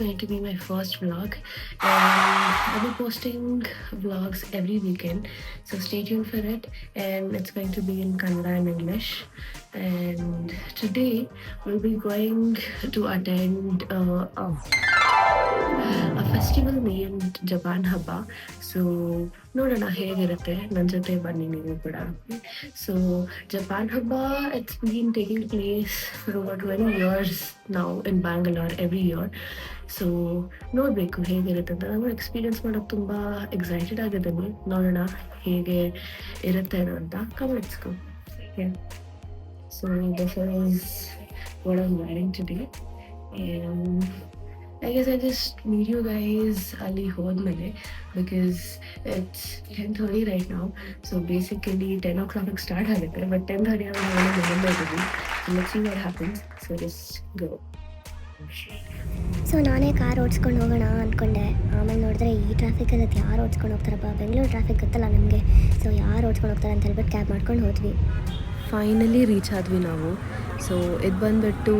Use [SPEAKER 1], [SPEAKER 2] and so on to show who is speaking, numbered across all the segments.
[SPEAKER 1] going to be my first vlog, and I'll be posting vlogs every weekend. So stay tuned for it, and it's going to be in Kannada and English. And today we'll be going to attend uh, a, a festival Japan Haba. So ನೋಡೋಣ ಹೇಗಿರುತ್ತೆ. ನನ್ನ ಜೊತೆ ಬನ್ನಿ ನೀವು ಕೂಡ. So Japan ಹಬ್ಬ it's been taking place for over twenty years ನಾವು in Bangalore every year so ನೋಡಬೇಕು ಹೇಗಿರುತ್ತೆ ಅಂತ. ನಾವು ಎಕ್ಸ್ಪೀರಿಯನ್ಸ್ ಮಾಡೋದು ತುಂಬ ಎಕ್ಸೈಟೆಡ್ ಆಗಿದ್ದೀನಿ. ನೋಡೋಣ ಹೇಗೆ ಇರುತ್ತೆ ಅಂತ ಕಮೆಂಟ್ಸ್ಗೂ so this is what am wearing today I guess, I just meet you guys ಅಲ್ಲಿ ಹೋದ್ಮೇಲೆ because it's ten thirty right ನಾವು ಸೊ ಬೇಸಿಕಲಿ ಟೆನ್ ಓ ಕ್ಲಾಕಿಗೆ ಸ್ಟಾರ್ಟ್ ಆಗುತ್ತೆ ಬಟ್ ಟೆನ್ ಥರ್ಟಿ ಆಮೇಲೆ ಮನೆಯಿಂದ ಇದ್ದೀವಿ let's see what happens so just go
[SPEAKER 2] so ನಾನೇ ಕಾರ್ ಓಡಿಸ್ಕೊಂಡು ಹೋಗೋಣ ಅಂದ್ಕೊಂಡೆ ಆಮೇಲೆ ನೋಡಿದ್ರೆ ಈ ಟ್ರಾಫಿಕಲ್ಲಿ ಅದು ಯಾರು ಓಡಿಸ್ಕೊಂಡು ಹೋಗ್ತಾರಪ್ಪ ಬೆಂಗಳೂರು ಟ್ರಾಫಿಕ್ ಗೊತ್ತಲ್ಲ ನಮಗೆ ಸೊ ಯಾರು ಓಡಿಸ್ಕೊಂಡು ಹೋಗ್ತಾರೆ ಅಂತ ಹೇಳ್ಬಿಟ್ಟು ಕ್ಯಾಬ್ ಮಾಡ್ಕೊಂಡು ಹೋದ್ವಿ
[SPEAKER 1] ಫೈನಲಿ ರೀಚ್ ಆದ್ವಿ ನಾವು. ಸೊ ಇದು ಬಂದುಬಿಟ್ಟು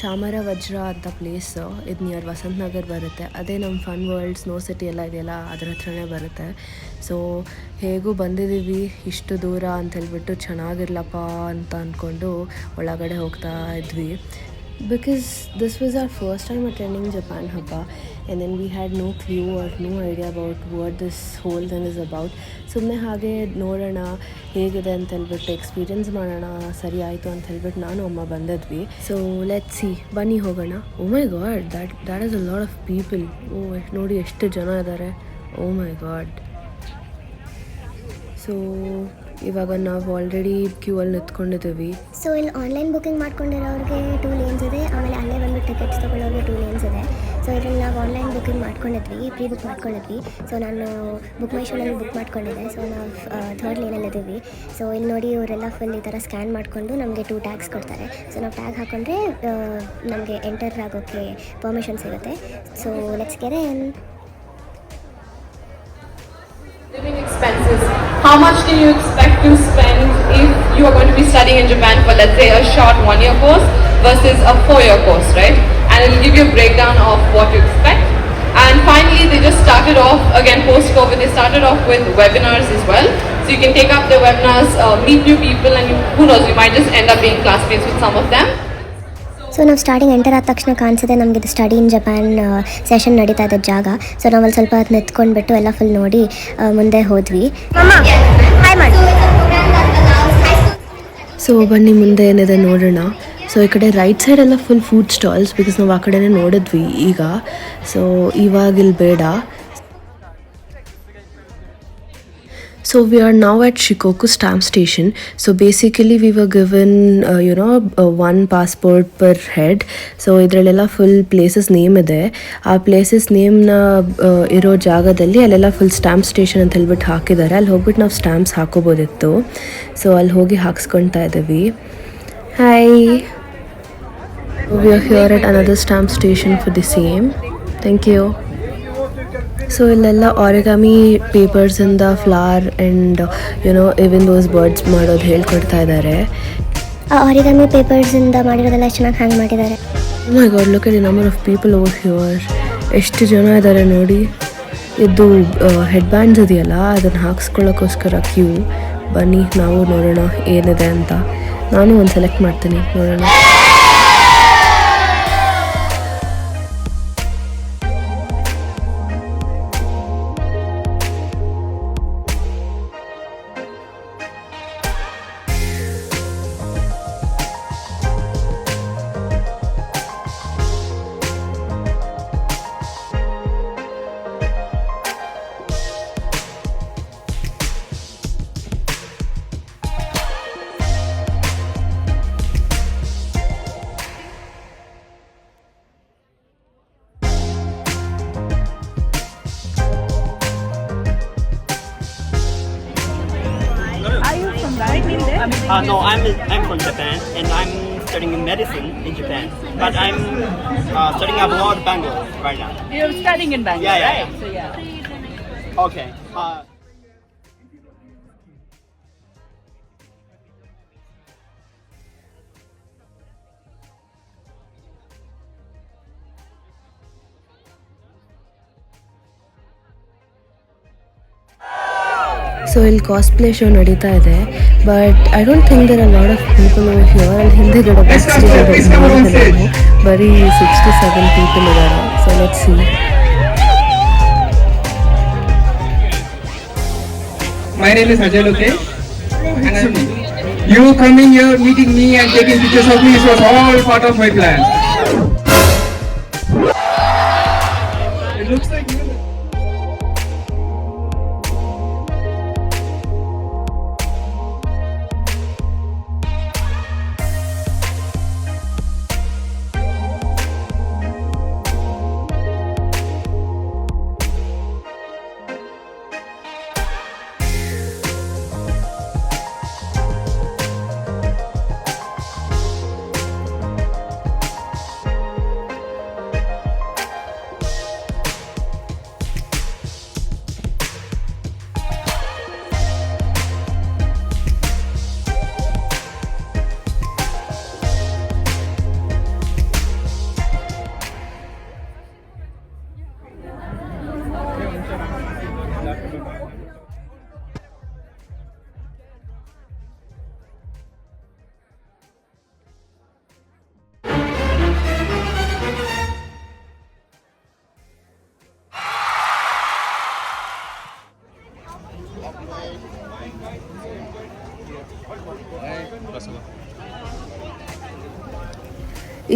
[SPEAKER 1] ಚಾಮರ ವಜ್ರ ಅಂತ ಪ್ಲೇಸ್ ಇದು ನಿಯರ್ ವಸಂತ ನಗರ್ ಬರುತ್ತೆ. ಅದೇ ನಮ್ಮ ಫನ್ ವರ್ಲ್ಡ್ ಸ್ನೋ ಸಿಟಿ ಎಲ್ಲ ಇದೆಯಲ್ಲ, ಅದ್ರ ಹತ್ರನೇ ಬರುತ್ತೆ. ಸೊ ಹೇಗೂ ಬಂದಿದ್ದೀವಿ ಇಷ್ಟು ದೂರ ಅಂತ ಹೇಳ್ಬಿಟ್ಟು ಚೆನ್ನಾಗಿರ್ಲಪ್ಪ ಅಂತ ಅಂದ್ಕೊಂಡು ಒಳಗಡೆ ಹೋಗ್ತಾ ಇದ್ವಿ. Because this was our first time attending Japan ಹಬ್ಬ and then we had no clue or no idea about what this whole then is about ಸುಮ್ಮನೆ ಹಾಗೆ ನೋಡೋಣ ಹೇಗಿದೆ ಅಂತ ಹೇಳ್ಬಿಟ್ಟು ಎಕ್ಸ್ಪೀರಿಯನ್ಸ್ ಮಾಡೋಣ ಸರಿ ಆಯಿತು ಅಂತ ಹೇಳ್ಬಿಟ್ಟು ನಾನು ಅಮ್ಮ ಬಂದಿದ್ವಿ ಸೊ ಲೆಟ್ ಸಿ ಬನ್ನಿ ಹೋಗೋಣ ಓ my god that that is a lot of people oh ನೋಡಿ ಎಷ್ಟು ಜನ ಇದ್ದಾರೆ ಓ ಮೈ ಗಾಡ್ ಸೊ ಇವಾಗ ನಾವು ಆಲ್ರೆಡಿ ಕ್ಯೂ ಅಲ್ಲಿ ನಿಂತ್ಕೊಂಡಿದ್ದೀವಿ.
[SPEAKER 2] ಸೊ ಇಲ್ಲಿ ಆನ್ಲೈನ್ ಬುಕ್ಕಿಂಗ್ ಮಾಡ್ಕೊಂಡಿರೋರಿಗೆ ಟೂ ಲೇನ್ಸ್ ಇದೆ. ಆಮೇಲೆ ಅಲ್ಲೇ ಬಂದು ಟಿಕೆಟ್ಸ್ ತೊಗೊಳ್ಳೋರಿಗೆ ಟೂ ಲೇನ್ಸ್ ಇದೆ. ಸೊ ಇದರಲ್ಲಿ ನಾವು ಆನ್ಲೈನ್ ಬುಕ್ಕಿಂಗ್ ಮಾಡ್ಕೊಂಡಿದ್ವಿ ಪ್ರೀ ಬುಕ್ ಮಾಡ್ಕೊಂಡಿದ್ವಿ. ಸೊ ನಾನು ಬುಕ್ ಮೈ ಶೋನಲ್ಲಿ ಬುಕ್ ಮಾಡ್ಕೊಂಡಿದ್ದೆ. ಸೊ ನಾವು ಥರ್ಡ್ ಲೇನಲ್ಲಿ ಇದ್ದೀವಿ ಸೊ ಇಲ್ಲಿ ನೋಡಿ ಇವರೆಲ್ಲ ಫುಲ್ ಈ ಥರ ಸ್ಕ್ಯಾನ್ ಮಾಡಿಕೊಂಡು ನಮಗೆ ಟೂ ಟ್ಯಾಗ್ಸ್ ಕೊಡ್ತಾರೆ. ಸೊ ನಾವು ಟ್ಯಾಗ್ ಹಾಕೊಂಡ್ರೆ ನಮಗೆ ಎಂಟರ್ ಆಗೋಕ್ಕೆ ಪರ್ಮಿಷನ್ ಸಿಗುತ್ತೆ. ಸೊ ಲೆಟ್ಸ್ ಗೆರೆ
[SPEAKER 3] How much do you expect to spend if you are going to be studying in Japan for let's say a short one year course versus a four year course, right? And it will give you a breakdown of what you expect. And finally, they just started off, again post COVID, they started off with webinars as well. So you can take up their webinars, uh, meet new people, and you, who knows, you might just end up being classmates with some of them.
[SPEAKER 2] So ನಾವು starting enter ಆದ ತಕ್ಷಣ ಕಾಣಿಸಿದೆ ನಮಗೆ ಇದು study in Japan session ನಡೀತಾ ಇದ್ದ ಜಾಗ. So ನಾವಲ್ಲಿ ಸ್ವಲ್ಪ ಹೊತ್ತು ನಿಂತ್ಕೊಂಡ್ಬಿಟ್ಟು ಎಲ್ಲ ಫುಲ್ ನೋಡಿ ಮುಂದೆ ಹೋದ್ವಿ.
[SPEAKER 1] ಸೊ ಬನ್ನಿ ಮುಂದೆ ಏನಿದೆ ನೋಡೋಣ. ಸೊ ಈ ಕಡೆ ರೈಟ್ ಸೈಡ್ ಎಲ್ಲ ಫುಲ್ ಫುಡ್ ಸ್ಟಾಲ್ಸ್ ಬಿಕಾಸ್ ನಾವು ಆ ಕಡೆನೇ ನೋಡಿದ್ವಿ ಈಗ. ಸೊ ಇವಾಗ ಇಲ್ಲಿ ಬೇಡ. So we are now at Shikoku stamp station so basically we were given you know one passport per head so ಇದರಲ್ಲೆಲ್ಲ ಫುಲ್ ಪ್ಲೇಸಸ್ ನೇಮ್ ಇದೆ ಆ ಪ್ಲೇಸಸ್ ನೇಮ್ನ ಇರೋ ಜಾಗದಲ್ಲಿ ಅಲ್ಲೆಲ್ಲ ಫುಲ್ ಸ್ಟಾಂಪ್ ಸ್ಟೇಷನ್ ಅಂತ ಹೇಳ್ಬಿಟ್ಟು ಹಾಕಿದ್ದಾರೆ ಅಲ್ಲಿ ಹೋಗ್ಬಿಟ್ಟು ನಾವು ಸ್ಟಾಂಪ್ಸ್ ಹಾಕೋಬೋದಿತ್ತು. ಸೊ ಅಲ್ಲಿ ಹೋಗಿ ಹಾಕ್ಸ್ಕೊಳ್ತಾ ಇದ್ದೀವಿ. Hi we are here at another stamp station for the same thank you so ಇಲ್ಲೆಲ್ಲ origami ಪೇಪರ್ಸಿಂದ flower and you know even those birds ಮಾಡೋದು ಹೇಳ್ಕೊಡ್ತಾ ಇದ್ದಾರೆ
[SPEAKER 2] ಆರಿಗಮಿ ಪೇಪರ್ಸಿಂದ ಮಾಡಿರೋದೆಲ್ಲ ಎಷ್ಟು ಚೆನ್ನಾಗಿ ಹ್ಯಾಂಗ್ ಮಾಡಿದ್ದಾರೆ
[SPEAKER 1] my god look at number of people over here ಎಷ್ಟು ಜನ ಇದ್ದಾರೆ ನೋಡಿ. ಇದು ಹೆಡ್ ಬ್ಯಾಂಡ್ಸ್ ಇದೆಯಲ್ಲ ಅದನ್ನು ಹಾಕ್ಸ್ಕೊಳ್ಳೋಕ್ಕೋಸ್ಕರ ಕ್ಯೂ ಬನ್ನಿ ನಾವು ನೋಡೋಣ ಏನಿದೆ ಅಂತ. ನಾನು ಒಂದು ಸೆಲೆಕ್ಟ್ ಮಾಡ್ತೀನಿ ನೋಡೋಣ.
[SPEAKER 4] Uh, no, I'm I'm from Japan and I'm studying medicine in Japan. But I'm uh, studying abroad Bangalore right now.
[SPEAKER 5] You're studying in Bangalore,
[SPEAKER 4] Yeah, yeah,
[SPEAKER 5] right? So yeah.
[SPEAKER 4] Okay. Uh,
[SPEAKER 1] so ಇಲ್ಲಿ cosplay show ನಡೀತಾ ಇದೆ but I don't think there are lot of people over here ಅಲ್ಲಿ ಹಿಂದೆಗಡೆ back stage ಬರೀ sixty seven people ಇದ್ದಾರೆ so let see
[SPEAKER 6] My name is Ajay Lokesh. And I'm- you coming here, meeting me and taking pictures of me, it was all part of my plan. It looks like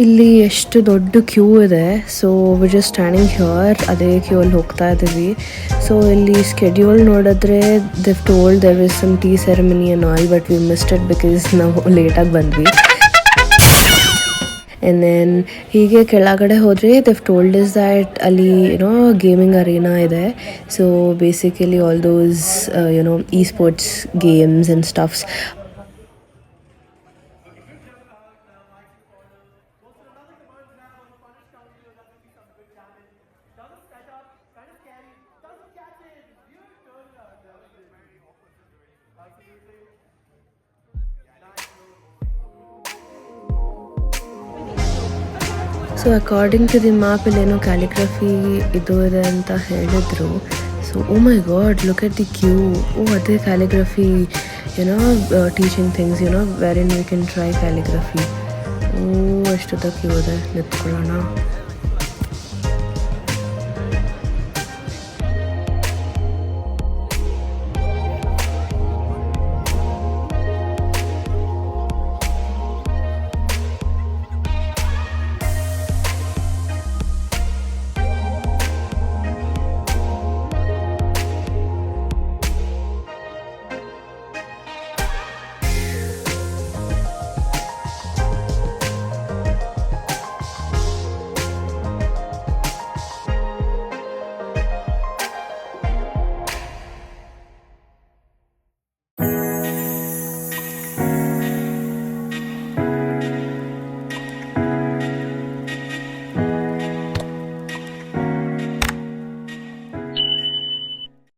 [SPEAKER 1] ಇಲ್ಲಿ ಎಷ್ಟು ದೊಡ್ಡ queue ಇದೆ. So we just standing here ಅದೇ queue ಅಲ್ಲಿ ಹೋಗ್ತಾ ಇದ್ದೀವಿ. So ಇಲ್ಲಿ schedule ನೋಡಿದ್ರೆ they've told there is some tea ceremony and all but we missed it because ನಾವು ಲೇಟಾಗಿ ಬಂದ್ವಿ. ಆ್ಯಂಡ್ ದೆನ್ ಹೀಗೆ ಕೆಳಗಡೆ ಹೋದರೆ ದಿಫ್ ಟೋಲ್ಡ್ ಇಸ್ ದ್ಯಾಟ್ ಅಲ್ಲಿ ಯುನೋ ಗೇಮಿಂಗ್ ಅರೀನಾ ಇದೆ. So basically all those you know esports games and stuffs so according to the map ಇಲ್ಲೇನೋ calligraphy ಇದು ಇದೆ ಅಂತ ಹೇಳಿದರು. So oh my god look at the queue oh ಅದೇ calligraphy you know teaching things you know wherein you can try calligraphy oh ಎಷ್ಟುದ್ದ queue ಇದೆ ನಿಂತ್ಕೊಳ್ಳೋಣ.